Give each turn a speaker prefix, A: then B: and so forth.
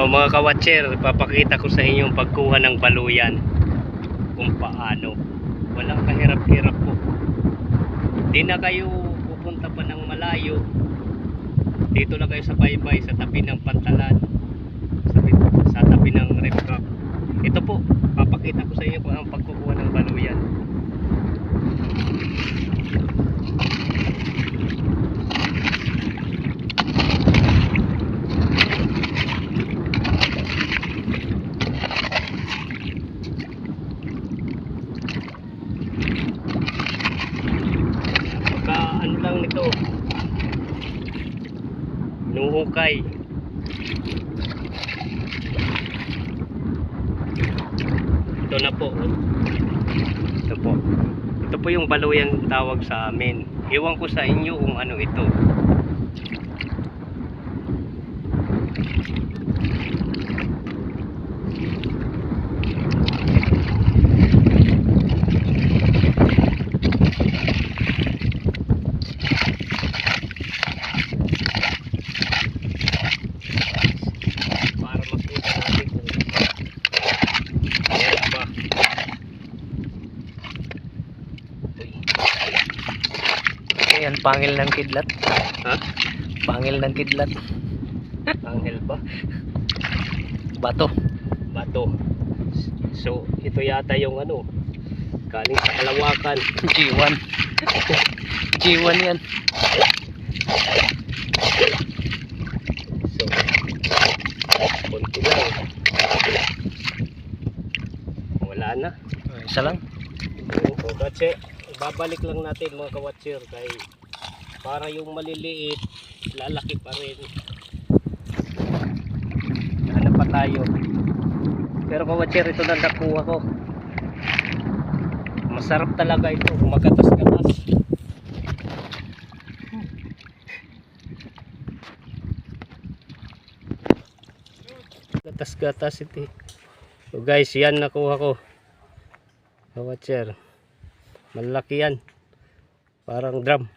A: Oh, mga kawatcher, papakita ko sa inyo yung pagkuha ng baluyan. Kung paano. Walang kahirap-hirap po. Di na kayo pupunta pa ng malayo. Dito lang kayo sa baybay, sa tabi ng pantalan. Sa, sa tabi ng truck. Ito po, papakita ko sa inyo kung ang pagkukuha ng baluyan. Ano lang nito. Nuhukay. Ito na po. Ito po. Ito po yung baluyan tawag sa amin. Iwan ko sa inyo kung ano ito. Para makita natin kung meron ba.
B: Ayan, pangil ng kidlat.
A: Ha?
B: Pangil ng kidlat.
A: Anghel ba?
B: Bato.
A: Bato. So, ito yata yung ano, galing sa kalawakan.
B: G1. G1 yan.
A: So, konti lang. Wala na.
B: Isa lang.
A: Oo, kasi babalik lang natin mga kawatcher kay para yung maliliit, lalaki pa rin. Hanap pa tayo. Pero kawatcher, ito na nakuha ko. Masarap talaga ito, kumagatas-gatas. Gatas-gatas ito. eh. So guys, yan nakuha ko. Kawatcher. Malaki yan. Parang drum.